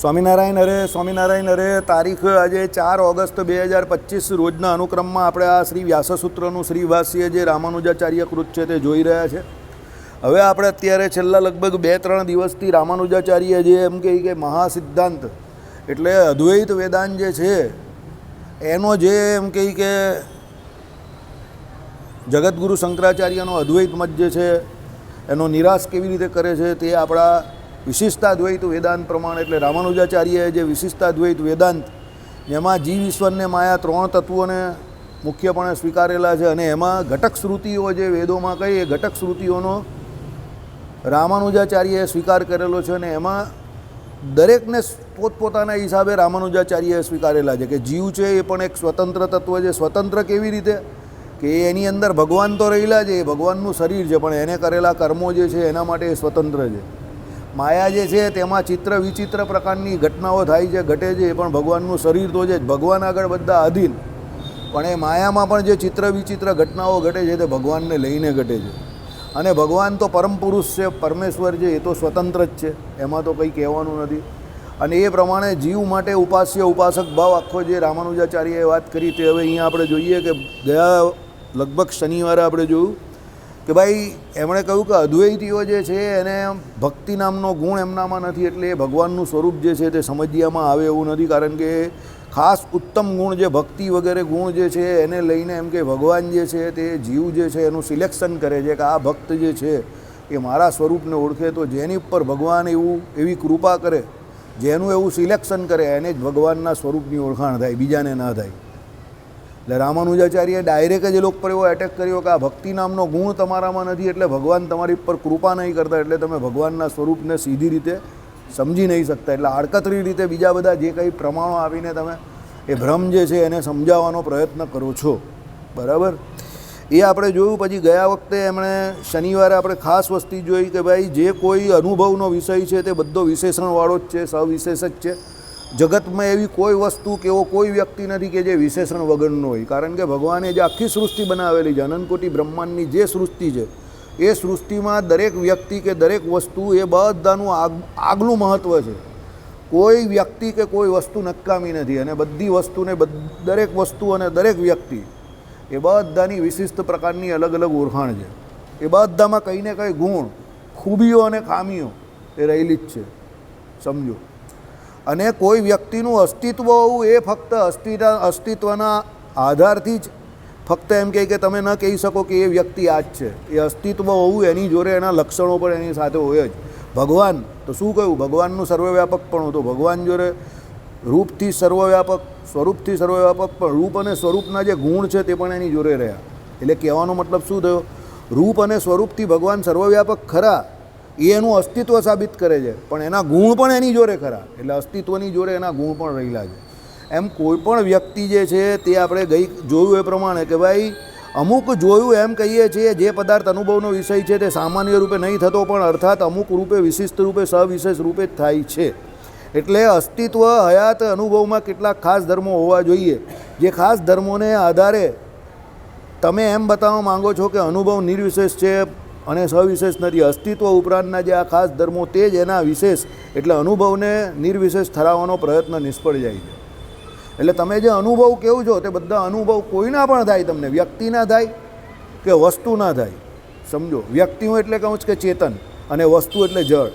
સ્વામિનારાયણ, અરે સ્વામિનારાયણ, અરે તારીખ આજે ચાર ઓગસ્ટ બે હજાર પચીસ રોજના અનુક્રમમાં આપણે આ શ્રી વ્યાસસૂત્રનું શ્રીવાસીએ જે રામાનુજાચાર્ય કૃત છે તે જોઈ રહ્યા છે. હવે આપણે અત્યારે છેલ્લા લગભગ બે ત્રણ દિવસથી રામાનુજાચાર્ય જે એમ કહે કે મહાસિદ્ધાંત, એટલે અદ્વૈત વેદાંત જે છે, એનો જે એમ કહે કે જગતગુરુ શંકરાચાર્યનો અદ્વૈત મત જે છે, એનો નિરાશ કેવી રીતે કરે છે તે આપણા વિશિષ્ટાદ્વૈત વેદાંત પ્રમાણે એટલે રામાનુજાચાર્યએ જે વિશિષ્ટાદ્વૈત વેદાંત, જેમાં જીવ ઈશ્વરને માયા ત્રણ તત્વોને મુખ્યપણે સ્વીકારેલા છે અને એમાં ઘટક શ્રુતિઓ જે વેદોમાં કહી એ ઘટક શ્રુતિઓનો રામાનુજાચાર્યએ સ્વીકાર કરેલો છે અને એમાં દરેકને પોતપોતાના હિસાબે રામાનુજાચાર્યએ સ્વીકારેલા છે કે જીવ છે એ પણ એક સ્વતંત્ર તત્વ છે. સ્વતંત્ર કેવી રીતે? કે એની અંદર ભગવાન તો રહેલા છે એ ભગવાનનું શરીર છે, પણ એને કરેલા કર્મો જે છે એના માટે એ સ્વતંત્ર છે. માયા જે છે તેમાં ચિત્ર વિચિત્ર પ્રકારની ઘટનાઓ થાય છે, ઘટે છે, એ પણ ભગવાનનું શરીર તો છે જ. ભગવાન આગળ બધા અધીન પણ એ માયામાં પણ જે ચિત્ર વિચિત્ર ઘટનાઓ ઘટે છે તે ભગવાનને લઈને ઘટે છે. અને ભગવાન તો પરમ પુરુષ છે, પરમેશ્વર છે, એ તો સ્વતંત્ર જ છે. એમાં તો કંઈ કહેવાનું નથી. અને એ પ્રમાણે જીવ માટે ઉપાસ્ય, ઉપાસક ભાવ આખો જે રામાનુજાચાર્યએ વાત કરી તે હવે અહીંયા આપણે જોઈએ કે ગયા લગભગ શનિવારે આપણે જોયું કે ભાઈ, એમણે કહ્યું કે અદ્વૈતીઓ જે છે એને ભક્તિ નામનો ગુણ એમનામાં નથી, એટલે એ ભગવાનનું સ્વરૂપ જે છે તે સમજ્યામાં આવે એવું નથી. કારણ કે ખાસ ઉત્તમ ગુણ જે ભક્તિ વગેરે ગુણ જે છે એને લઈને એમ કે ભગવાન જે છે તે જીવ જે છે એનું સિલેક્શન કરે છે કે આ ભક્ત જે છે એ મારા સ્વરૂપને ઓળખે, તો જેની ઉપર ભગવાન એવું, એવી કૃપા કરે, જેનું એવું સિલેક્શન કરે, એને જ ભગવાનના સ્વરૂપની ઓળખાણ થાય, બીજાને ના થાય. એટલે રામાનુજાચાર્યએ ડાયરેક્ટ જ એ લોકો પર એવો એટેક કર્યો કે આ ભક્તિ નામનો ગુણ તમારામાં નથી એટલે ભગવાન તમારી પર કૃપા નહીં કરતા એટલે તમે ભગવાનના સ્વરૂપને સીધી રીતે સમજી નહીં શકતા. એટલે આડકતરી રીતે બીજા બધા જે કંઈ પ્રમાણો આપીને તમે એ ભ્રમ જે છે એને સમજાવવાનો પ્રયત્ન કરો છો. બરાબર? એ આપણે જોયું, પછી ગયા વખતે એમણે શનિવારે આપણે ખાસ વસ્તી જોઈ કે ભાઈ જે કોઈ અનુભવનો વિષય છે તે બધો વિશેષણવાળો જ છે, સવિશેષ જ છે. જગતમાં એવી કોઈ વસ્તુ કે એવો કોઈ વ્યક્તિ નથી કે જે વિશેષણ વગરનો હોય. કારણ કે ભગવાને જે આખી સૃષ્ટિ બનાવેલી છે, અનંતકોટી બ્રહ્માંડની જે સૃષ્ટિ છે, એ સૃષ્ટિમાં દરેક વ્યક્તિ કે દરેક વસ્તુ એ બધાનું આગ, આગલું મહત્ત્વ છે. કોઈ વ્યક્તિ કે કોઈ વસ્તુ નકામી નથી અને બધી વસ્તુને દરેક વસ્તુ અને દરેક વ્યક્તિ એ બધાની વિશિષ્ટ પ્રકારની અલગ અલગ ઓળખાણ છે. એ બધામાં કંઈ ને કંઈ ગુણ, ખૂબીઓ અને ખામીઓ એ રહેલી જ છે. સમજો. અને કોઈ વ્યક્તિનું અસ્તિત્વ હોવું એ ફક્ત અસ્તિત્વ, અસ્તિત્વના આધારથી જ. ફક્ત એમ કહે કે તમે ન કહી શકો કે એ વ્યક્તિ આ જ છે. એ અસ્તિત્વ હોવું એની જોડે એના લક્ષણો પણ એની સાથે હોય જ. ભગવાન, તો શું કહ્યું? ભગવાનનું સર્વવ્યાપક પણ હતું. ભગવાન જોડે રૂપથી સર્વવ્યાપક, સ્વરૂપથી સર્વવ્યાપક પણ રૂપ અને સ્વરૂપના જે ગુણ છે તે પણ એની જોડે રહ્યા. એટલે કહેવાનો મતલબ શું થયો? રૂપ અને સ્વરૂપથી ભગવાન સર્વવ્યાપક ખરા એ એનું અસ્તિત્વ સાબિત કરે છે. પણ એના ગુણ પણ એની જોડે ખરા. એટલે અસ્તિત્વની જોડે એના ગુણ પણ રહેલા છે. એમ કોઈ પણ વ્યક્તિ જે છે તે આપણે ગઈ જોયું એ પ્રમાણે કે ભાઈ, અમુક જોયું એમ કહીએ છીએ જે પદાર્થ અનુભવનો વિષય છે તે સામાન્ય રૂપે નહીં થતો પણ અર્થાત અમુક રૂપે વિશિષ્ટ રૂપે સવિશેષ રૂપે જ થાય છે. એટલે અસ્તિત્વ હયાત અનુભવમાં કેટલાક ખાસ ધર્મો હોવા જોઈએ. જે ખાસ ધર્મોને આધારે તમે એમ બતાવવા માંગો છો કે અનુભવ નિર્વિશેષ છે અને સવિશેષ નથી. અસ્તિત્વ ઉપરાંતના જે આ ખાસ ધર્મો તે જ એના વિશેષ, એટલે અનુભવને નિર્વિશેષ ઠરાવવાનો પ્રયત્ન નિષ્ફળ જાય છે. એટલે તમે જે અનુભવ કેવું છો તે બધા અનુભવ કોઈના પણ થાય તમને. વ્યક્તિના થાય કે વસ્તુ ના થાય. સમજો વ્યક્તિઓ એટલે કહું છું કે ચેતન અને વસ્તુ એટલે જળ.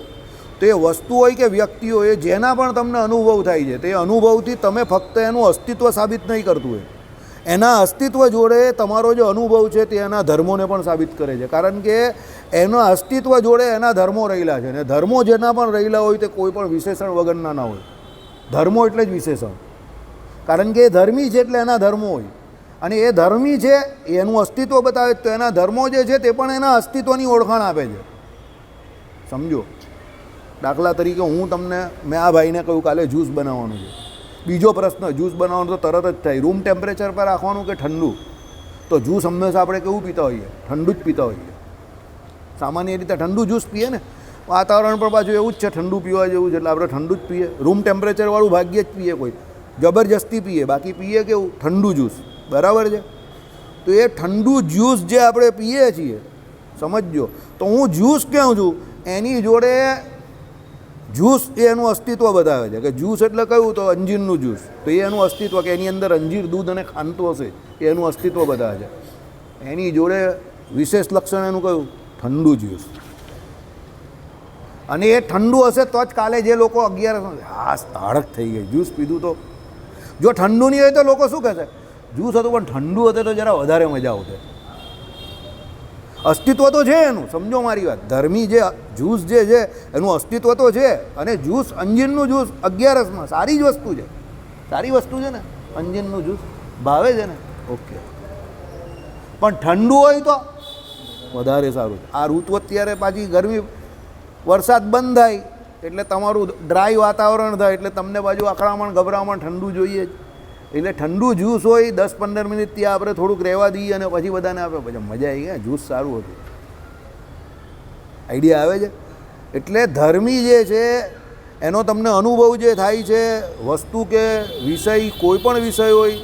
તો વસ્તુ હોય કે વ્યક્તિ હોય જેના પણ તમને અનુભવ થાય છે, તે અનુભવથી તમે ફક્ત એનું અસ્તિત્વ સાબિત નહીં કરતું હોય. એના અસ્તિત્વ જોડે તમારો જે અનુભવ છે તે એના ધર્મોને પણ સાબિત કરે છે. કારણ કે એના અસ્તિત્વ જોડે એના ધર્મો રહેલા છે અને ધર્મો જેના પણ રહેલા હોય તે કોઈ પણ વિશેષણ વગરના ના હોય. ધર્મો એટલે જ વિશેષણ. કારણ કે એ ધર્મી છે એટલે એના ધર્મો હોય. અને એ ધર્મી છે, એનું અસ્તિત્વ બતાવે તો એના ધર્મો જે છે તે પણ એના અસ્તિત્વની ઓળખાણ આપે છે. સમજો? દાખલા તરીકે હું તમને, મેં આ ભાઈને કહ્યું કાલે જ્યુસ બનાવવાનું છે. બીજો પ્રશ્ન, જ્યુસ બનાવવાનું તો તરત જ થાય. રૂમ ટેમ્પરેચર પર રાખવાનું કે ઠંડુ? તો જ્યુસ હંમેશા આપણે કેવું પીતા હોઈએ? ઠંડુ જ પીતા હોઈએ. સામાન્ય રીતે ઠંડુ જ્યુસ પીએ ને, વાતાવરણ પણ પાછું એવું જ છે, ઠંડુ પીવા જેવું છે, એટલે આપણે ઠંડુ જ પીએ. રૂમ ટેમ્પરેચરવાળું ભાગ્યે જ પીએ કોઈ. જબરજસ્તી પીએ. બાકી પીએ કેવું? ઠંડુ જ્યુસ. બરાબર છે? તો એ ઠંડુ જ્યુસ જે આપણે પીએ છીએ, સમજજો. તો હું જ્યુસ કહું છું? એની જોડે જ્યુસ એ એનું અસ્તિત્વ બતાવે છે. કે જ્યુસ એટલે કયું? તો અંજીરનું જ્યુસ. તો એ એનું અસ્તિત્વ કે એની અંદર અંજીર, દૂધ અને ખાંતો હશે. એ એનું અસ્તિત્વ બતાવે છે. એની જોડે વિશેષ લક્ષણ એનું કયું? ઠંડુ જ્યુસ. અને એ ઠંડુ હશે તો જ કાલે જે લોકો અગિયાર હા તાળક થઈ ગઈ. જ્યુસ પીધું તો જો ઠંડુ નહીં હોય તો લોકો શું કહેશે જ્યુસ હતું પણ ઠંડુ હતું તો જરા વધારે મજા આવતે અસ્તિત્વ તો છે એનું. સમજો મારી વાત. ધર્મી જે, જ્યુસ જે છે, એનું અસ્તિત્વ તો છે. અને જ્યુસ, અંજીરનું જ્યુસ અગિયારસમાં સારી જ વસ્તુ છે. સારી વસ્તુ છે ને? અંજીરનું જ્યુસ ભાવે છે ને? ઓકે. પણ ઠંડુ હોય તો વધારે સારું આ ઋતુ અત્યારે પાછી ગરમી, વરસાદ બંધ થાય એટલે તમારું ડ્રાય વાતાવરણ થાય એટલે તમને બાજુ અકળામણ ગભરામણ ઠંડુ જોઈએ જ. એટલે ઠંડુ જ્યુસ હોય, દસ પંદર મિનિટ ત્યાં આપણે થોડુંક રહેવા દઈએ અને પછી બધાને આપે. પછી મજા આવી ગયા જ્યુસ સારું હતું. આઈડિયા આવે છે? એટલે ધર્મી જે છે, એનો તમને અનુભવ જે થાય છે, વસ્તુ કે વિષય, કોઈ પણ વિષય હોય,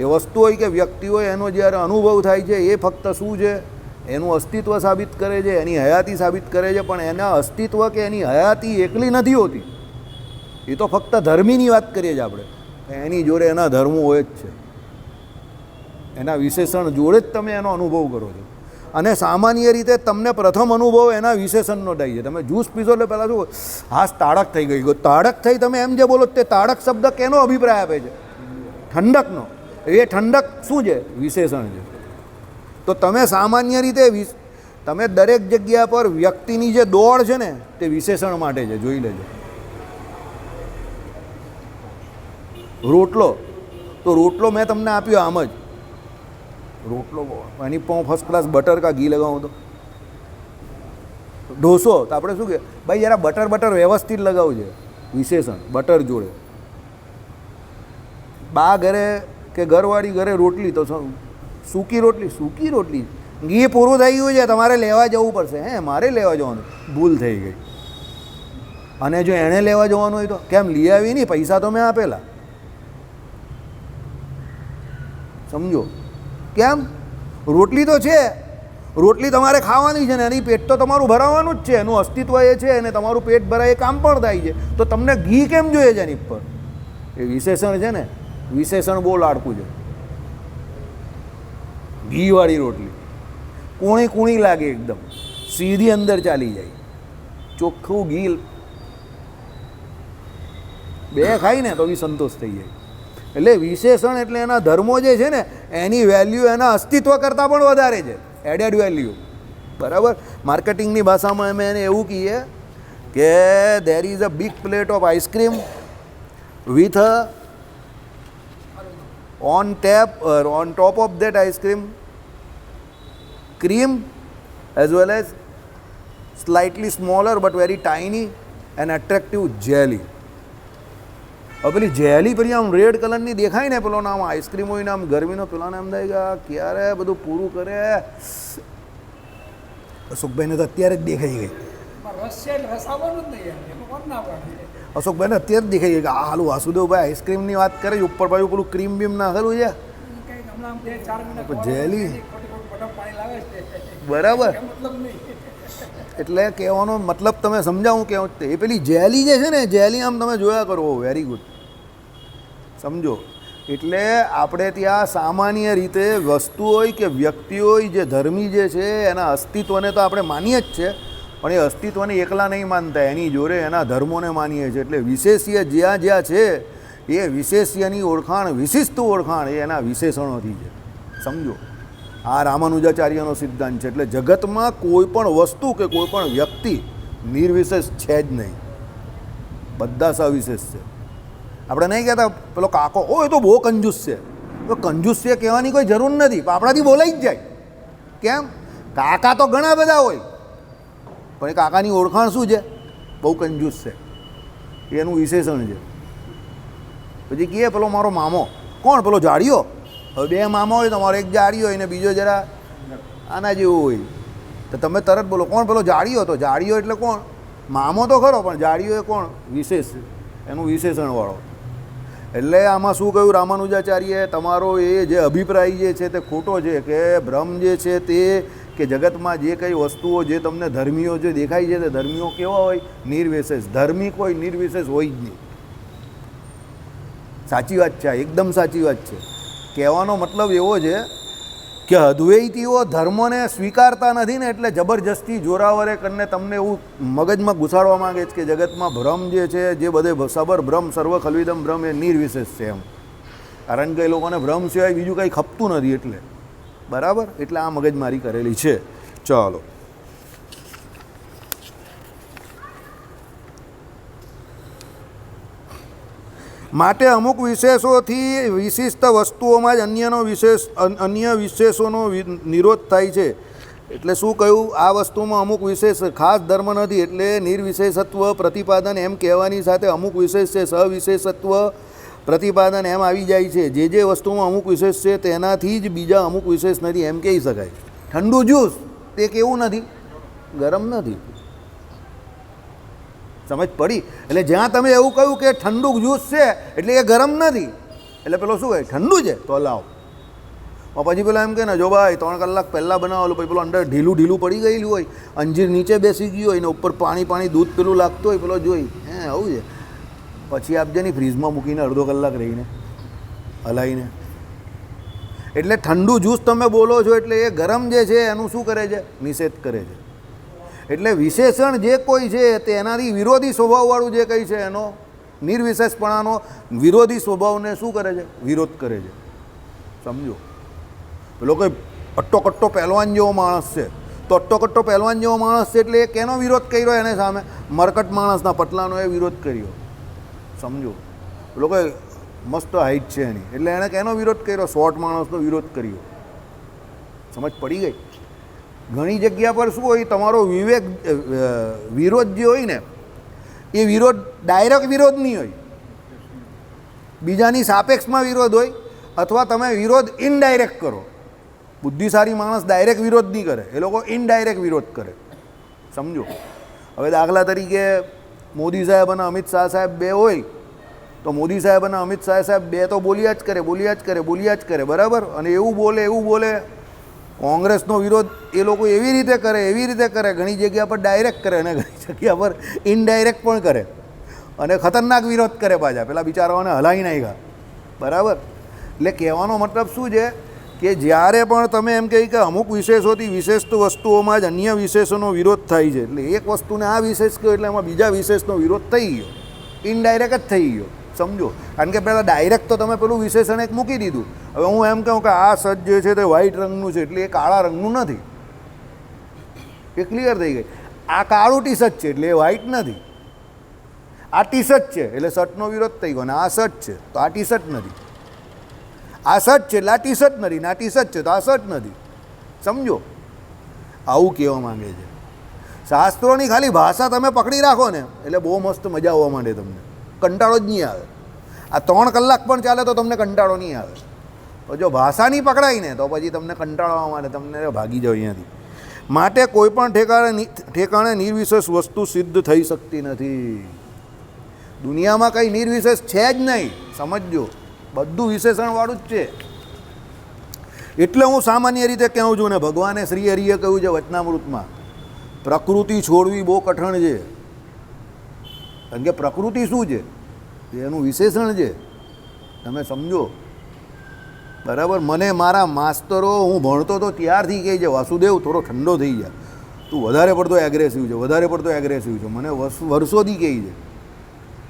એ વસ્તુ હોય કે વ્યક્તિ હોય, એનો જ્યારે અનુભવ થાય છે, એ ફક્ત શું છે? એનું અસ્તિત્વ સાબિત કરે છે, એની હયાતી સાબિત કરે છે, પણ એના અસ્તિત્વ કે એની હયાતી એકલી નથી હોતી. એ તો ફક્ત ધર્મીની વાત કરીએ છીએ આપણે. એની જોડે એના ધર્મો હોય જ છે. એના વિશેષણ જોડે જ તમે એનો અનુભવ કરો છો. અને સામાન્ય રીતે તમને પ્રથમ અનુભવ એના વિશેષણનો થાય છે. તમે જ્યુસ પીશો એટલે પહેલાં શું હાશ તાડક થઈ ગઈ. તાડક થઈ તમે એમ જે બોલો તે તાડક શબ્દ કેનો અભિપ્રાય આપે છે? ઠંડકનો. એ ઠંડક શું છે? વિશેષણ છે. તો તમે સામાન્ય રીતે તમે દરેક જગ્યા પર વ્યક્તિની જે દોડ છે ને તે વિશેષણ માટે છે. જોઈ લેજો. રોટલો? તો રોટલો મેં તમને આપ્યો આમ જ. રોટલો એની પણ ફર્સ્ટ ક્લાસ બટર કા ઘી લગાવું તો. ઢોસો? તો આપણે શું કહે ભાઈ જરા બટર બટર વ્યવસ્થિત લગાવવું છે. વિશેષણ બટર જોડે. બા ઘરે કે ઘરવાળી ઘરે રોટલી તો સૂકી રોટલી? સૂકી રોટલી. ઘી પૂરું થઈ ગયું છે, તમારે લેવા જવું પડશે. હે, મારે લેવા જવાનું. ભૂલ થઈ ગઈ. અને જો એણે લેવા જવાનું હોય તો? કેમ, લઈ આવી નહીં? પૈસા તો મેં આપેલા. સમજો. કેમ? રોટલી તો છે. રોટલી તમારે ખાવાની છે ને એની પેટ તો તમારું ભરાવાનું જ છે. એનું અસ્તિત્વ એ છે અને તમારું પેટ ભરાય એ કામ પણ થાય છે. તો તમને ઘી કેમ જોઈએ છે એની પર એ વિશેષણ છે ને. વિશેષણ બહુ લાડકું છે. ઘીવાળી રોટલી. કૂણી કૂણી લાગે એકદમ. સીધી અંદર ચાલી જાય. ચોખ્ખું ઘી. બે ખાય ને તો બી સંતોષ થઈ જાય. એટલે વિશેષણ એટલે એના ધર્મો જે છે ને, એની વેલ્યુ એના અસ્તિત્વ કરતાં પણ વધારે છે. એડેડ વેલ્યુ બરાબર? માર્કેટિંગની ભાષામાં અમે એને એવું કહીએ કે there is a big plate of ice cream with a on tap on top of that ice cream cream as well as slightly smaller but very tiny and attractive jelly. હવે પેલી જેલી પેલી આમ red કલરની દેખાય ને પેલો આમ ice cream હોય ને આમ ગરમીનો પેલાને એમ થાય ગયા ક્યારે બધું પૂરું કરે? અશોકભાઈને તો અત્યારે જ દેખાઈ ગઈ. અશોકભાઈને અત્યારે જ દેખાઈ ગઈ કે આ હાલું વાસુદેવભાઈ આઈસ્ક્રીમની વાત કરે ઉપર બાજુ પેલું ક્રીમ બીમ નાખેલું છે. જેલી? બરાબર. મતલબ નહીં. એટલે કહેવાનો મતલબ તમે સમજાવું કે એ પેલી જેલી જે છે ને જેલી આમ તમે જોયા કરો વેરી ગુડ સમજો. એટલે આપણે ત્યાં સામાન્ય રીતે વસ્તુ હોય કે વ્યક્તિ જે ધર્મી જે છે, એના અસ્તિત્વને તો આપણે માનીએ જ છે, પણ એ અસ્તિત્વને એકલા નહીં માનતા, એની જોડે એના ધર્મોને માનીએ છીએ. એટલે વિશેષ્ય જ્યાં જ્યાં છે, એ વિશેષ્યની ઓળખાણ, વિશિષ્ટ ઓળખાણ એ એના વિશેષણોથી છે. સમજો. આ રામાનુજાચાર્યનો સિદ્ધાંત છે. એટલે જગતમાં કોઈ પણ વસ્તુ કે કોઈ પણ વ્યક્તિ નિર્વિશેષ છે જ નહીં. બધા સવિશેષ છે. આપણે નહીં કહેતા પેલો કાકો ઓ એ તો બહુ કંજૂસ છે. તો કંજૂસ છે કહેવાની કોઈ જરૂર નથી, પણ આપણાથી બોલાઈ જ જાય. કેમ? કાકા તો ઘણા બધા હોય. પણ એ કાકાની ઓળખાણ શું છે? બહુ કંજૂસ છે. એનું વિશેષણ છે. પછી કહે પેલો, મારો મામો, કોણ? પેલો જાડિયો? હવે બે મામા હોય તમારો એક જાડી હોય ને બીજો જરા આના જેવું હોય. તો તમે તરત બોલો, કોણ પેલો જાડીયો તો? જાડિયો એટલે કોણ? મામો તો ખરો, પણ જાડીયો એ કોણ? વિશેષ, એનું વિશેષણવાળો એટલે આમાં શું કહ્યું રામાનુજાચાર્યએ? તમારો એ જે અભિપ્રાય જે છે તે ખોટો છે કે ભ્રમ જે છે તે કે જગતમાં જે કંઈ વસ્તુઓ જે તમને ધર્મીઓ જે દેખાય છે તે ધર્મીઓ કેવા હોય? નિર્વિશેષ. ધર્મી કોઈ નિર્વિશેષ હોય જ નહીં. સાચી વાત છે એકદમ સાચી વાત છે. કહેવાનો મતલબ એવો છે કે અદ્વૈતીઓ ધર્મને સ્વીકારતા નથી ને એટલે જબરજસ્તી જોરાવરે કરીને તમને એવું મગજમાં ઘુસાડવા માંગે છે કે જગતમાં ભ્રમ જે છે, જે બધે સબર ભ્રમ સર્વ ખલવિદમ ભ્રમ એ નિર્વિશેષ છે એમ. કારણ કે એ લોકોને ભ્રમ સિવાય બીજું કંઈ ખપતું નથી એટલે. બરાબર? એટલે આ મગજમારી કરેલી છે. ચાલો. માટે અમુક વિશેષોથી વિશિષ્ટ વસ્તુઓમાં જ અન્યનો વિશેષ, અન- અન્ય વિશેષોનો નિરોધ થાય છે. એટલે શું કહ્યું? આ વસ્તુમાં અમુક વિશેષ, ખાસ ધર્મ નથી, એટલે નિર્વિશેષત્વ પ્રતિપાદન એમ કહેવાની સાથે અમુક વિશેષ છે, સવિશેષત્વ પ્રતિપાદન એમ આવી જાય છે. જે જે વસ્તુમાં અમુક વિશેષ છે, તેનાથી જ બીજા અમુક વિશેષ નથી એમ કહી શકાય. ઠંડુ જ્યુસ, તે કેવું નથી? ગરમ નથી. સમજ પડી? એટલે જ્યાં તમે એવું કહ્યું કે ઠંડુ જ્યુસ છે, એટલે એ ગરમ નથી. એટલે પેલો શું કહે? ઠંડુ છે? તો લાવ. પછી પેલા એમ કે ને, જો ભાઈ, ત્રણ કલાક પહેલાં બનાવેલું, પછી પેલું અંદર ઢીલું ઢીલું પડી ગયેલું હોય, અંજીર નીચે બેસી ગયું હોય ને ઉપર પાણી પાણી દૂધ પેલું લાગતું હોય, પેલો જોઈ, હે, આવું છે. પછી આપજે ને ફ્રીજમાં મૂકીને અડધો કલાક રહીને, હલાવીને. એટલે ઠંડુ જ્યુસ તમે બોલો છો એટલે એ ગરમ જે છે, એનું શું કરે છે? નિષેધ કરે છે. એટલે વિશેષણ જે કોઈ છે તેનાથી વિરોધી સ્વભાવવાળું જે કંઈ છે એનો નિર્વિશેષપણાનો વિરોધી સ્વભાવને શું કરે છે? વિરોધ કરે છે. સમજો? પેલો કોઈ અટ્ટો કટ્ટો પહેલવાન જેવો માણસ છે. તો અટ્ટો કટ્ટો પહેલવાન જેવો માણસ છે એટલે એ કેનો વિરોધ કર્યો એને સામે? મરકટ માણસના પટલાનો એ વિરોધ કર્યો. સમજો? પેલો કોઈ મસ્ત હાઈટ છે એની. એટલે એણે કેનો વિરોધ કર્યો? શોર્ટ માણસનો વિરોધ કર્યો. સમજ પડી ગઈ? ઘણી જગ્યા પર શું હોય, તમારો વિવેક વિરોધ જે હોય ને, એ વિરોધ, ડાયરેક્ટ વિરોધ નહીં હોય. બીજાની સાપેક્ષમાં વિરોધ હોય, અથવા તમે વિરોધ ઇનડાયરેક્ટ કરો. બુદ્ધિશાળી માણસ ડાયરેક્ટ વિરોધ નહીં કરે, એ લોકો ઇનડાયરેક્ટ વિરોધ કરે. સમજો? હવે દાખલા તરીકે મોદી સાહેબ અને અમિત શાહ સાહેબ બે હોય, તો મોદી સાહેબ અને અમિત શાહ સાહેબ બે તો બોલ્યા જ કરે, બોલ્યા જ કરે, બોલ્યા જ કરે, બરાબર? અને એવું બોલે એવું બોલે કોંગ્રેસનો વિરોધ એ લોકો એવી રીતે કરે, એવી રીતે કરે, ઘણી જગ્યા પર ડાયરેક્ટ કરે અને ઘણી જગ્યા પર ઇનડાયરેક્ટ પણ કરે. અને ખતરનાક વિરોધ કરે પાછા. પેલા બિચારાઓને હલાવી નાખ્યા. બરાબર? એટલે કહેવાનો મતલબ શું છે કે જ્યારે પણ તમે એમ કહી કે અમુક વિશેષોથી વિશેષ વસ્તુઓમાં જ અન્ય વિશેષોનો વિરોધ થાય છે. એટલે એક વસ્તુને આ વિશેષ કહ્યું એટલે એમાં બીજા વિશેષનો વિરોધ થઈ ગયો. ઇનડાયરેક્ટ જ થઈ ગયો. સમજો. કારણ કે પહેલાં ડાયરેક્ટ તો તમે પેલું વિશેષણ એક મૂકી દીધું. હવે હું એમ કહું કે આ સજ જે છે તે વ્હાઈટ રંગનું છે, એટલે એ કાળા રંગનું નથી. એ ક્લિયર થઈ ગઈ. આ કાળું ટી શર્ટ છે, એટલે એ વ્હાઈટ નથી. આ ટી શર્ટ છે, એટલે શર્ટનો વિરોધ થઈ ગયો અને આ શર્ટ છે, તો આ ટી શર્ટ નથી. આ શર્ટ છે, એટલે આ ટી શર્ટ નથી, ને આ ટી શર્ટ છે, તો આ શર્ટ નથી. સમજો? આવું કહેવા માંગે છે. શાસ્ત્રોની ખાલી ભાષા તમે પકડી રાખો ને, એટલે બહુ મસ્ત મજા આવવા માંડે તમને. કંટાળો જ નહીં આવે. આ ત્રણ કલાક પણ ચાલે તો તમને કંટાળો નહીં આવે. તો જો ભાષા નહીં પકડાય ને, તો પછી તમને કંટાળવા માટે તમને ભાગી જાઓ અહીંયાથી. માટે કોઈ પણ ઠેકાણે ઠેકાણે નિર્વિશેષ વસ્તુ સિદ્ધ થઈ શકતી નથી. દુનિયામાં કંઈ નિર્વિશેષ છે જ નહીં, સમજજો. બધું વિશેષણવાળું જ છે. એટલે હું સામાન્ય રીતે કહું છું ને, ભગવાને શ્રી હરિએ કહ્યું છે વચનામૃતમાં, પ્રકૃતિ છોડવી બહુ કઠણ છે. કારણ કે પ્રકૃતિ શું છે? એનું વિશેષણ છે. તમે સમજો. બરાબર? મને મારા માસ્તરો, હું ભણતો તો ત્યારથી કહે છે, વાસુદેવ, થોડો ઠંડો થઈ જાય તું વધારે પડતો એગ્રેસિવ છે, વધારે પડતો એગ્રેસિવ છે. મને વર્ષ, વર્ષોથી કહે છે.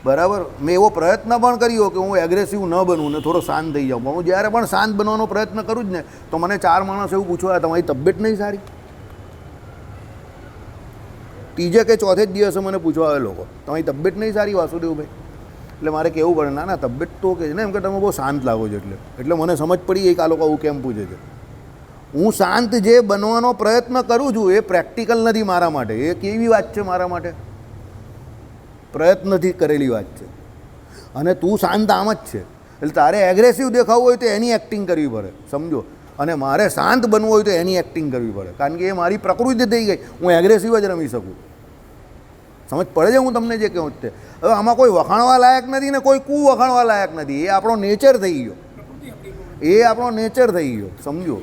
બરાબર? મેં એવો પ્રયત્ન પણ કર્યો કે હું એગ્રેસિવ ન બનું ને થોડો શાંત થઈ જાઉં. પણ હું જ્યારે પણ શાંત બનવાનો પ્રયત્ન કરું જ ને, તો મને ચાર માણસ એવું પૂછવા, તમારી તબિયત નહીં સારી? ત્રીજે કે ચોથે જ દિવસે મને પૂછવા આવે લોકો, તમારી તબિયત નહીં સારી વાસુદેવભાઈ એટલે મારે કહેવું પડે, ના ના, તબિયત તો કે છે. ને એમ કે, તમે બહુ શાંત લાગો છો એટલે. એટલે મને સમજ પડી ગઈ કે આ લોકો આવું કેમ પૂછે છે. હું શાંત જે બનવાનો પ્રયત્ન કરું છું એ પ્રેક્ટિકલ નથી મારા માટે, એ કેવી વાત છે મારા માટે? પ્રયત્નથી કરેલી વાત છે. અને તું શાંત આમ જ છે. એટલે તારે એગ્રેસિવ દેખાવું હોય તો એની એક્ટિંગ કરવી પડે, સમજો? અને મારે શાંત બનવું હોય તો એની એક્ટિંગ કરવી પડે. કારણ કે એ મારી પ્રકૃતિ થઈ ગઈ. હું એગ્રેસિવ જ રમી શકું. સમજ પડે છે હું તમને જે કહું તે? હવે આમાં કોઈ વખાણવા લાયક નથી ને કોઈ કુ વખાણવા લાયક નથી. એ આપણો નેચર થઈ ગયો. એ આપણો નેચર થઈ ગયો. સમજો?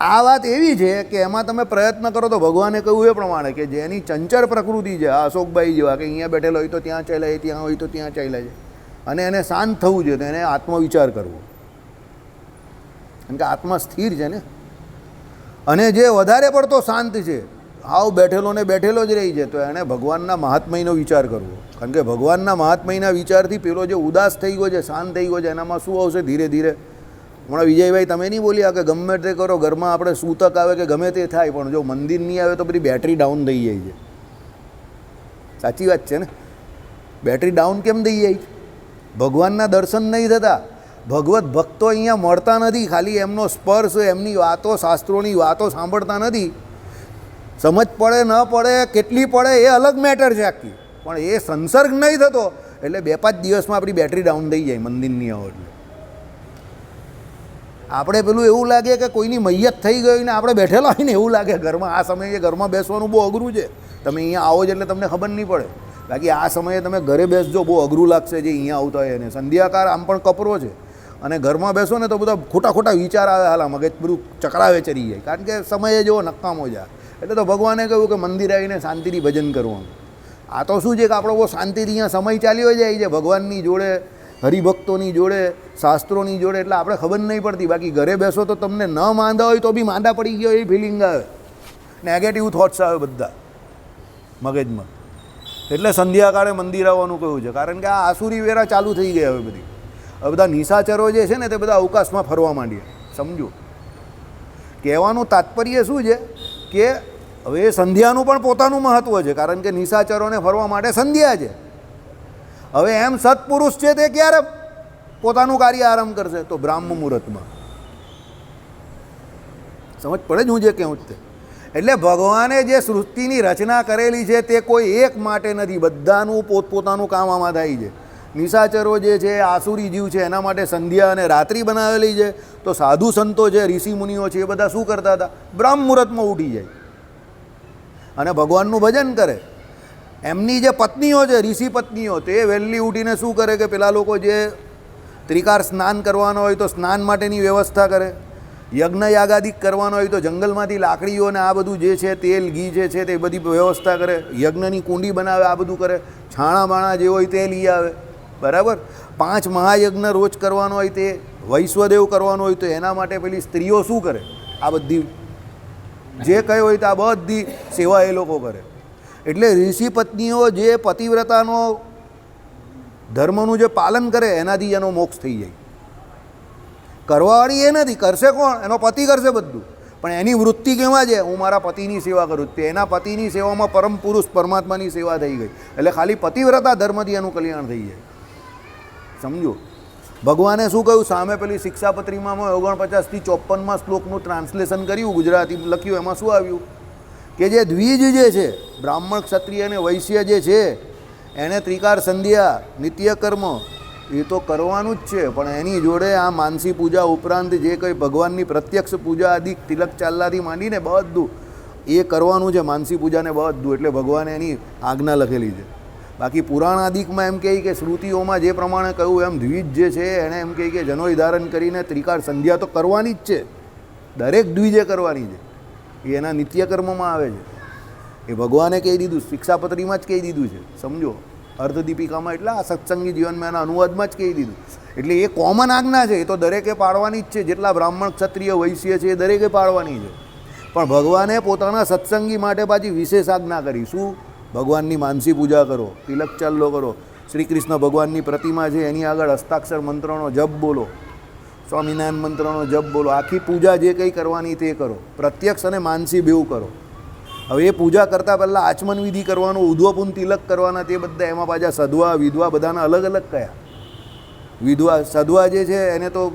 આ વાત એવી છે કે એમાં તમે પ્રયત્ન કરો તો ભગવાને કહ્યું એ પ્રમાણે કે જેની ચંચળ પ્રકૃતિ છે, આ અશોકભાઈ જેવા કે અહીંયા બેઠેલો હોય તો ત્યાં ચાલ્યા ત્યાં હોય તો ત્યાં ચાલ્યા છે અને એને શાંત થવું જોઈએ તો એને આત્મવિચાર કરવો. કારણ કે આત્મા સ્થિર છે ને. અને જે વધારે પડતો શાંત છે, આવ બેઠેલો ને બેઠેલો જ રહી છે તો એણે ભગવાનના મહાત્મયનો વિચાર કરવો. કારણ કે ભગવાનના મહાત્મયના વિચારથી પેલો જે ઉદાસ થઈ ગયો છે, શાંત થઈ ગયો છે, એનામાં શું આવશે ધીરે ધીરે? હમણાં વિજયભાઈ, તમે નહીં બોલ્યા કે ગમે તે કરો, ઘરમાં આપણે સૂતક આવે કે ગમે તે થાય, પણ જો મંદિર નહીં આવે તો પછી બેટરી ડાઉન થઈ જાય છે. સાચી વાત છે ને? બેટરી ડાઉન કેમ થઈ જાય? ભગવાનના દર્શન નહીં થતા. ભગવત ભક્તો અહીંયા મળતા નથી. ખાલી એમનો સ્પર્શ, એમની વાતો, શાસ્ત્રોની વાતો સાંભળતા નથી. સમજ પડે, ન પડે, કેટલી પડે, એ અલગ મેટર છે આખી. પણ એ સંસર્ગ નહીં થતો, એટલે બે પાંચ દિવસમાં આપણી બેટરી ડાઉન થઈ જાય મંદિરની આવો એટલે આપણે પેલું એવું લાગે કે કોઈની મૈયત થઈ ગઈ ને આપણે બેઠેલા હોય ને એવું લાગે ઘરમાં. આ સમયે ઘરમાં બેસવાનું બહુ અઘરું છે. તમે અહીંયા આવો જ એટલે તમને ખબર નહીં પડે. બાકી આ સમયે તમે ઘરે બેસજો, બહુ અઘરું લાગશે જે અહીંયા આવતા હોય એને. સંધ્યાકાર આમ પણ કપરો છે. અને ઘરમાં બેસો ને તો બધા ખોટા ખોટા વિચાર આવે હાલા મગજ બધું ચકરાવે ચરી જાય કારણ કે સમયે જેવો નકામો જાય એટલે તો ભગવાને કહ્યું કે મંદિર આવીને શાંતિથી ભજન કરવાનું. આ તો શું છે કે આપણો બહુ શાંતિથી અહીંયા સમય ચાલ્યો જાય છે, ભગવાનની જોડે, હરિભક્તોની જોડે, શાસ્ત્રોની જોડે, એટલે આપણે ખબર નહીં પડતી. બાકી ઘરે બેસો તો તમને ન માંદા હોય તો બી માંદા પડી ગયો એ ફિલિંગ આવે. નેગેટિવ થોટ્સ આવે બધા, મગજમાં. એટલે સંધ્યાકાળે મંદિર આવવાનું કહ્યું છે. કારણ કે આ આસુરી વેરા ચાલુ થઈ ગયા હવે બધી. હવે બધા નિશાચરો જે છે ને તે બધા અવકાશમાં ફરવા માંડ્યા સમજો. કહેવાનું તાત્પર્ય શું છે? કે હવે એ સંધ્યાનું પણ પોતાનું મહત્ત્વ છે, કારણ કે નિશાચરોને ફરવા માટે સંધ્યા છે. હવે એમ સત્પુરુષ છે તે ક્યારે પોતાનું કાર્ય આરંભ કરશે? તો બ્રાહ્મ મુહૂર્તમાં. સમજ પડે જ હું જે કહું તે. એટલે ભગવાને જે સૃષ્ટિની રચના કરેલી છે તે કોઈ એક માટે નથી. બધાનું પોતપોતાનું કામ આમાં થાય છે. નિશાચરો જે છે, આસુરી જીવ છે, એના માટે સંધ્યા અને રાત્રિ બનાવેલી છે. તો સાધુ સંતો છે ઋષિ મુનિઓ છે, એ બધા શું કરતા હતા? બ્રહ્મ મુહૂર્તમાં ઉઠી જાય. અને ભગવાનનું ભજન કરે. એમની જે પત્નીઓ છે, ઋષિ પત્નીઓ, તે વહેલી ઉઠીને શું કરે કે પેલા લોકો જે ત્રિકાર સ્નાન કરવાનો હોય તો સ્નાન માટેની વ્યવસ્થા કરે. યજ્ઞ યાગાદિક કરવાનો હોય તો જંગલમાંથી લાકડીઓ અને આ બધું જે છે, તેલ, ઘી જે છે, તે બધી વ્યવસ્થા કરે. યજ્ઞની કુંડી બનાવે, આ બધું કરે. છાણા બાણા જે હોય તે લઈ આવે. બરાબર? પાંચ મહાયજ્ઞ રોજ કરવાનો હોય તે, વૈશ્વદેવ કરવાનો હોય તો એના માટે પેલી સ્ત્રીઓ શું કરે? આ બધી. જે કંઈ હોય તો આ બધી સેવા એ લોકો કરે. એટલે ઋષિ પત્નીઓ જે પતિવ્રતાનો, ધર્મનું જે પાલન કરે, એનાથી એનો મોક્ષ થઈ જાય. કરવાવાળી એ નથી, કરશે કોણ? એનો પતિ કરશે બધું. પણ એની વૃત્તિ કેવા છે? હું મારા પતિની સેવા કરું. તે એના પતિની સેવામાં પરમ પુરુષ પરમાત્માની સેવા થઈ ગઈ. એટલે ખાલી પતિવ્રતા ધર્મથી એનું કલ્યાણ થઈ જાય. સમજો ભગવાને શું કહ્યું? સામે પેલી શિક્ષાપત્રીમાં ઓગણપચાસથી ચોપનમાં શ્લોકનું ટ્રાન્સલેશન કર્યું, ગુજરાતી લખ્યું, એમાં શું આવ્યું? કે જે દ્વિજ જે છે, બ્રાહ્મણ ક્ષત્રિય અને વૈશ્ય જે છે, એને ત્રિકાર સંધ્યા, નિત્ય કર્મ, એ તો કરવાનું જ છે, પણ એની જોડે આ માનસી પૂજા ઉપરાંત જે કંઈ ભગવાનની પ્રત્યક્ષ પૂજા, આદિ તિલક ચાલનાથી માંડીને બધું, એ કરવાનું છે માનસી પૂજાને બધું, એટલે ભગવાને એની આજ્ઞા લખેલી છે. બાકી પુરાણાદિકમાં એમ કહે કે શ્રુતિઓમાં જે પ્રમાણે કહ્યું, એમ દ્વિજ જે છે એણે એમ કહે કે જનોય ધારણ કરીને ત્રિકાર સંધ્યા તો કરવાની જ છે. દરેક દ્વિજે કરવાની છે. એ એના નિત્યકર્મમાં આવે છે. એ ભગવાને કહી દીધું, શિક્ષાપત્રીમાં જ કહી દીધું છે. સમજો, અર્ધદીપિકામાં એટલે આ સત્સંગી જીવનમાં એના અનુવાદમાં જ કહી દીધું. એટલે એ કોમન આજ્ઞા છે, એ તો દરેકે પાળવાની જ છે. જેટલા બ્રાહ્મણ ક્ષત્રિય વૈશ્ય છે, એ દરેકે પાડવાની છે. પણ ભગવાને પોતાના સત્સંગી માટે પાછી વિશેષ આજ્ઞા કરી. શું? ભગવાનની માનસી પૂજા કરો, તિલક ચાલ્લો કરો. શ્રી કૃષ્ણ ભગવાનની પ્રતિમા છે, એની આગળ હસ્તાક્ષર મંત્રનો જપ બોલો. સ્વામિનારાયણ મંત્રનો જપ બોલો. આખી પૂજા જે કંઈ કરવાની તે કરો. પ્રત્યક્ષ અને માનસી બેવ કરો. હવે એ પૂજા કરતાં પહેલાં આચમન વિધિ કરવાનું, ઉદ્વપુન તિલક કરવાના તે બધા એમાં પાછા સધવા વિધવા બધાના અલગ અલગ કયા. વિધવા સધવા જે છે, એને તો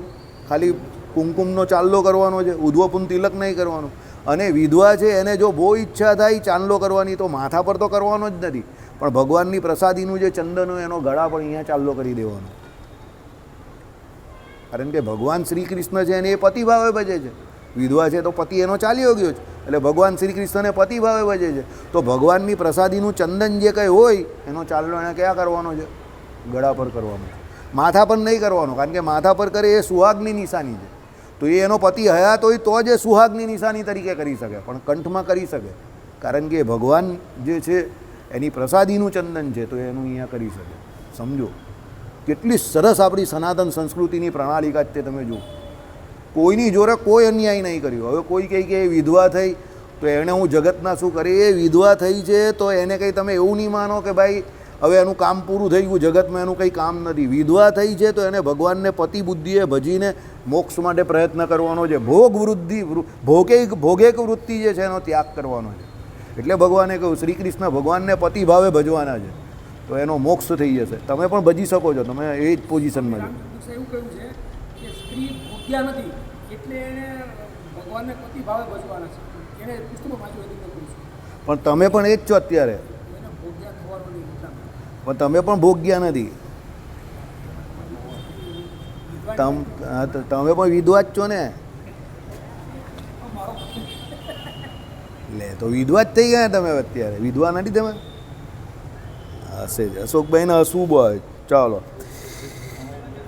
ખાલી કુમકુમનો ચાલ્લો કરવાનો છે, ઉદ્વપુન તિલક નહીં કરવાનો. અને વિધવા છે, એને જો બહુ ઈચ્છા થાય ચાંદલો કરવાની, તો માથા પર તો કરવાનો જ નથી. પણ ભગવાનની પ્રસાદીનું જે ચંદન હોય, એનો ગળા પણ અહીંયા ચાંદલો કરી દેવાનો. કારણ કે ભગવાન શ્રી કૃષ્ણ છે, એને એ પતિભાવે ભજે છે. વિધવા છે, તો પતિ એનો ચાલ્યો ગયો છે. એટલે ભગવાન શ્રી કૃષ્ણને પતિભાવે ભજે છે. તો ભગવાનની પ્રસાદીનું ચંદન જે કંઈ હોય, એનો ચાલ્લો એને ક્યાં કરવાનો છે? ગળા પર કરવાનો માથા પર નહીં કરવાનો, કારણ કે માથા પર કરે એ સુહાગની નિશાની છે. તો એ એનો પતિ હયાત હોય તો જ એ સુહાગની નિશાની તરીકે કરી શકે, પણ કંઠમાં કરી શકે. કારણ કે ભગવાન જે છે, એની પ્રસાદીનું ચંદન છે, તો એનું અહીંયા કરી શકે. સમજો? કેટલી સરસ આપણી સનાતન સંસ્કૃતિની પ્રણાલિકા તે તમે જુઓ. કોઈની જોડે કોઈ અન્યાય નહીં કર્યો. હવે કોઈ કહે કે એ વિધવા થઈ, તો એણે હું જગતના શું કરી? એ વિધવા થઈ છે, તો એને કંઈ તમે એવું નહીં માનો કે ભાઈ હવે એનું કામ પૂરું થઈ ગયું જગતમાં એનું કંઈ કામ નથી. વિધવા થઈ છે તો એને ભગવાનને પતિ બુદ્ધિએ ભજીને મોક્ષ માટે પ્રયત્ન કરવાનો છે. ભોગ વૃદ્ધિ ભોગે ભોગેક વૃત્તિ જે છે એનો ત્યાગ કરવાનો છે. એટલે ભગવાને કહ્યું શ્રી કૃષ્ણ ભગવાનને પતિ ભાવે ભજવાના છે. તો એનો મોક્ષ થઈ જશે. તમે પણ ભજી શકો છો તમે એ જ પોઝિશનમાં છો. એવું કહ્યું છે કે સ્ત્રી ભોગ્યા નથી એટલે એને ભગવાનને પતિ ભાવે ભજવાના છે. એને પુસ્તકમાં વાંચ્યું હતું મેં કહ્યું છું. પણ તમે પણ એ જ છો અત્યારે એને ભોગ્યા થવાનું નહીં એટલા માટે. પણ તમે પણ ભોગ્યા નથી. તમ પણ વિધવા જ છો ને? લે, તો વિધવા જ થઈ ગયા તમે અત્યારે. વિધવા નથી તમે? હશે જ અશોકભાઈને હસવું બહુ ચાલો.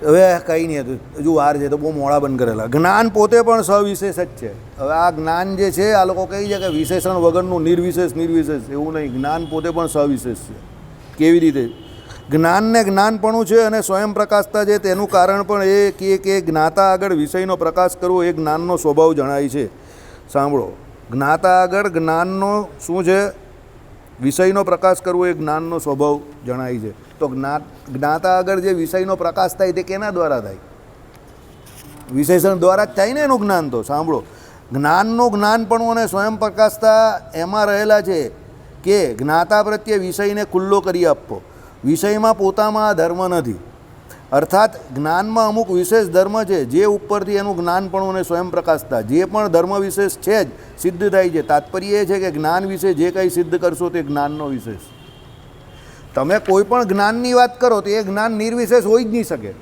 હવે કંઈ નહીં હતું હજુ વાર છે, તો બહુ મોડા બંધ કરેલા. જ્ઞાન પોતે પણ સવિશેષ જ છે. હવે આ જ્ઞાન જે છે, આ લોકો કહી છે કે વિશેષણ વગરનું નિર્વિશેષ નિર્વિશેષ. એવું નહીં, જ્ઞાન પોતે પણ સવિશેષ છે. કેવી રીતે? જ્ઞાનને જ્ઞાનપણું છે અને સ્વયં પ્રકાશતા છે તેનું કારણ પણ એ કે કે જ્ઞાતા આગળ વિષયનો પ્રકાશ કરવો એ જ્ઞાનનો સ્વભાવ જણાય છે. સાંભળો. જ્ઞાતા આગળ જ્ઞાનનો શું છે? વિષયનો પ્રકાશ કરવો એ જ્ઞાનનો સ્વભાવ જણાય છે. તો જ્ઞા, જ્ઞાતા આગળ જે વિષયનો પ્રકાશ થાય તે કેના દ્વારા થાય? વિશેષણ દ્વારા જ થાય ને એનું જ્ઞાન તો, સાંભળો. જ્ઞાનનું જ્ઞાનપણું અને સ્વયં પ્રકાશતા એમાં રહેલા છે કે જ્ઞાતા પ્રત્યે વિષયને ખુલ્લો કરી આપવો. વિષયમાં પોતામાં આ ધર્મ નથી. અર્થાત જ્ઞાનમાં અમુક વિશેષ ધર્મ છે, જે ઉપરથી એનું જ્ઞાનપણું સ્વયં પ્રકાશતા જે પણ ધર્મ વિશેષ છે જ, સિદ્ધ થાય છે. તાત્પર્ય એ છે કે જ્ઞાન વિશે જે કંઈ સિદ્ધ કરશો તે જ્ઞાનનો વિશેષ. તમે કોઈ પણ જ્ઞાનની વાત કરો તો એ જ્ઞાન નિર્વિશેષ હોઈ જ નહીં શકે.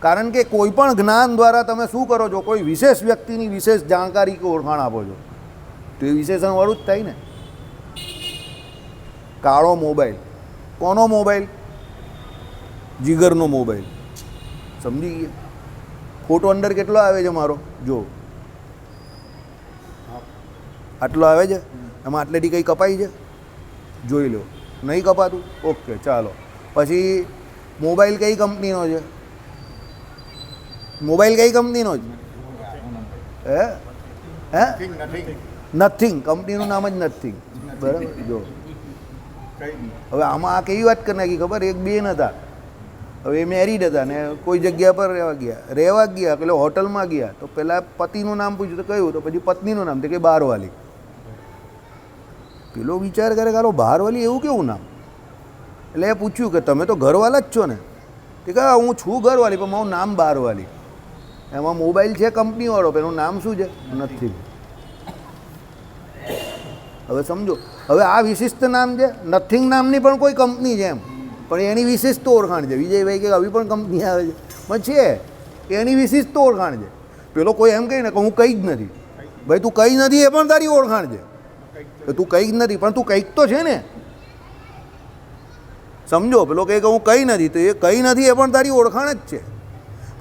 કારણ કે કોઈ પણ જ્ઞાન દ્વારા તમે શું કરો છો? કોઈ વિશેષ વ્યક્તિની વિશેષ જાણકારી કે ઓળખાણ આપો છો. તો એ વિશેષણવાળું જ થાય ને. કાળો મોબાઈલ. કોનો મોબાઈલ? જીગરનો મોબાઈલ. સમજી ગયા? ફોટો અંદર કેટલો આવે છે મારો? જો આટલો આવે છે? એમાં આટલેથી કંઈ કપાઈ છે? જોઈ લો. નહીં કપાતું? ઓકે ચાલો. પછી મોબાઈલ કઈ કંપનીનો છે? મોબાઈલ કઈ કંપનીનો છે? હે? હે? નથિંગ કંપનીનું નામ જ નથિંગ બરાબર? જો હવે આમાં આ કેવી વાત કરી નાખી ખબર? એક બેન હતા. હવે એ મેરીડ હતા ને કોઈ જગ્યા પર રહેવા ગયા. રહેવા ગયા પેલો હોટલમાં ગયા. તો પેલા પતિનું નામ પૂછ્યું તો કયું તો પછી પત્નીનું નામ તો કે બારવાલી. પેલો વિચાર કરે કે બારવાલી એવું કેવું નામ? એટલે એ પૂછ્યું કે તમે તો ઘરવાલા જ છો ને. તે કહે હું છું ઘરવાલી પણ મારું નામ બારવાલી. એમાં મોબાઈલ છે કંપનીવાળો એનું નામ શું છે? નથી. હવે સમજો, હવે આ વિશિષ્ટ નામ છે નથિંગ નામની પણ કોઈ કંપની છે એમ. પણ એની વિશિષ્ટ ઓળખાણ છે. વિજયભાઈ કે આવી પણ કંપની આવે છે. પણ છે, એની વિશિષ્ટ ઓળખાણ છે. પેલો કોઈ એમ કહે ને કે હું કંઈ જ નથી. ભાઈ, તું કંઈ નથી એ પણ તારી ઓળખાણ છે. તું કંઈ જ નથી, પણ તું કંઈક તો છે ને. સમજો, પેલો કહે કે હું કંઈ નથી, તો એ કંઈ નથી એ પણ તારી ઓળખાણ જ છે.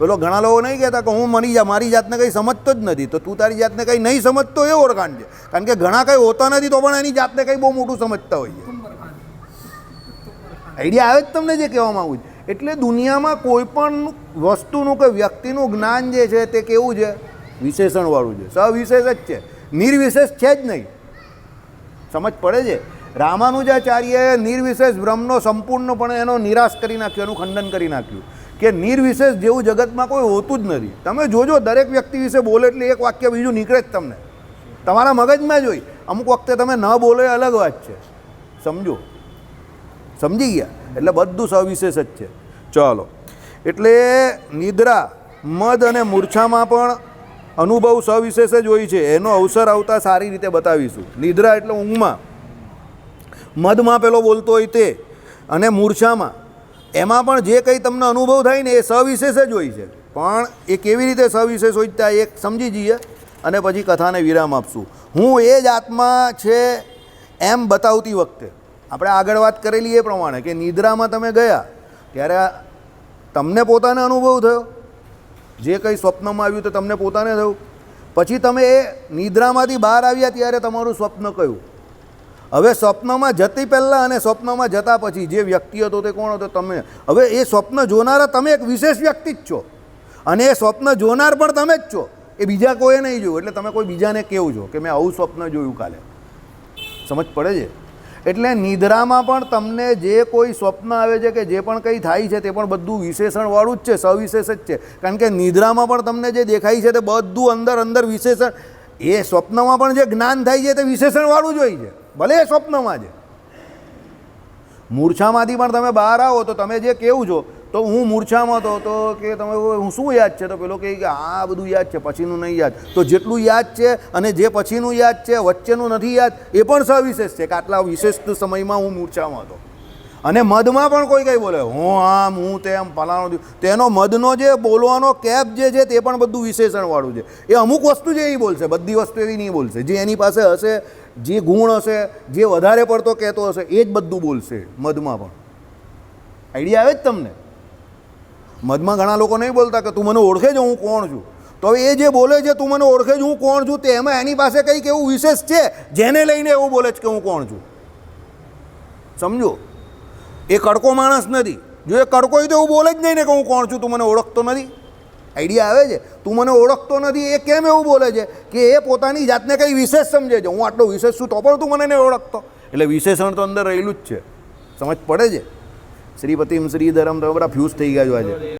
પેલો ઘણા લોકો નહીં કહેતા કે હું મરી જા, મારી જાતને કંઈ સમજતો જ નથી. તો તું તારી જાતને કંઈ નહીં સમજતો એ ઓળખાણ છે. કારણ કે ઘણા કંઈ હોતા નથી તો પણ એની જાતને કંઈ બહુ મોટું સમજતા હોઈએ આઈડિયા આવે જ તમને જે કહેવા માગું છું. એટલે દુનિયામાં કોઈ પણ વસ્તુનું કે વ્યક્તિનું જ્ઞાન જે છે તે કેવું છે? વિશેષણવાળું છે. સવિશેષ જ છે. નિર્વિશેષ છે જ નહીં. સમજ પડે છે? રામાનુજાચાર્યએ નિર્વિશેષ બ્રહ્મનો સંપૂર્ણપણે એનો નિરાશ કરી નાખ્યો, એનું ખંડન કરી નાખ્યું. કે નિર્વિશેષ જેવું જગતમાં કોઈ હોતું જ નથી. તમે જોજો, દરેક વ્યક્તિ વિશે બોલે એટલે એક વાક્ય બીજું નીકળે જ તમને. તમારા મગજમાં જ હોય. અમુક વખતે તમે ન બોલો એ અલગ વાત છે. સમજો? સમજી ગયા? એટલે બધું સવિશેષ જ છે. ચાલો. એટલે નિદ્રા, મદ અને મૂર્છામાં પણ અનુભવ સવિશેષ જ હોય છે. એનો અવસર આવતા સારી રીતે બતાવીશું. નિદ્રા એટલે ઊંઘમાં. મદમાં પેલો બોલતો હોય તે. અને મૂર્છામાં. એમાં પણ જે કંઈ તમને અનુભવ થાય ને એ સવિશેષ જ હોય છે. પણ એ કેવી રીતે સવિશેષ હોય ત્યાં એક સમજી જઈએ અને પછી કથાને વિરામ આપશું. હું એ જ આત્મા છે એમ બતાવતી વખતે. આપણે આગળ વાત કરેલી એ પ્રમાણે કે નિદ્રામાં તમે ગયા, ત્યારે તમને પોતાને અનુભવ થયો? જે કંઈ સ્વપ્નમાં આવ્યું તે તમને પોતાને થયું? પછી તમે એ નિદ્રામાંથી બહાર આવ્યા ત્યારે તમારું સ્વપ્ન કયું? હવે સ્વપ્નમાં જતી પહેલાં અને સ્વપ્નમાં જતા પછી જે વ્યક્તિ હતો તે કોણ હતો? તમે. હવે એ સ્વપ્ન જોનારા તમે એક વિશેષ વ્યક્તિ જ છો. અને એ સ્વપ્ન જોનાર પણ તમે જ છો. એ બીજા કોઈએ નહીં જોયું. એટલે તમે કોઈ બીજાને કેવું છો કે મેં આવું સ્વપ્ન જોયું કાલે? સમજ પડે છે? એટલે નિદ્રામાં પણ તમને જે કોઈ સ્વપ્ન આવે છે કે જે પણ કંઈ થાય છે તે પણ બધું વિશેષણવાળું જ છે, સવિશેષ જ છે. કારણ કે નિદ્રામાં પણ તમને જે દેખાય છે તે બધું અંદર અંદર વિશેષણ. એ સ્વપ્નમાં પણ જે જ્ઞાન થાય છે તે વિશેષણવાળું જ હોય છે. ભલે એ સ્વપ્નમાં છે મૂર્છામાંથી પણ તમે બહાર આવો તો તમે જે કેવું છો, તો હું મૂર્છામાં હતો તો કે તમે હું શું યાદ છે? તો પેલો કહે કે આ બધું યાદ છે, પછીનું નહીં યાદ. તો જેટલું યાદ છે અને જે પછીનું યાદ છે, વચ્ચેનું નથી યાદ, એ પણ સવિશેષ છે કે આટલા વિશેષ સમયમાં હું મૂર્છામાં હતો. અને મધમાં પણ કોઈ કંઈ બોલે, હું આમ, હું તેમ, ફલાણો. તેનો મધનો જે બોલવાનો કેપ જે છે તે પણ બધું વિશેષણવાળું છે. એ અમુક વસ્તુ જે એ બોલશે, બધી વસ્તુ એવી નહીં બોલશે. જે એની પાસે હશે જે ગુણ હશે, જે વધારે પડતો કહેતો હશે, એ જ બધું બોલશે મધમાં પણ. આઈડિયા આવે જ તમને? મધમાં ઘણા લોકો નહીં બોલતા કે તું મને ઓળખે છે હું કોણ છું? તો હવે એ જે બોલે છે, તું મને ઓળખે છે હું કોણ છું તે એમાં એની પાસે કંઈક એવું વિશેષ છે, જેને લઈને એવું બોલે છે કે હું કોણ છું? સમજો? એ કડકો માણસ નથી. જો એ કડકો હોય તો એવું બોલે જ નહીં ને કે હું કોણ છું, તું મને ઓળખતો નથી. આઈડિયા આવે છે? તું મને ઓળખતો નથી, એ કેમ એવું બોલે છે કે એ પોતાની જાતને કંઈ વિશેષ સમજે છે? હું આટલો વિશેષ છું, તો પણ તું મને નહીં ઓળખતો. એટલે વિશેષણ તો અંદર રહેલું જ છે. સમજ પડે છે? શ્રીપતિમ શ્રીધરમ તો બધા ફ્યુઝ થઈ ગયા છો આજે.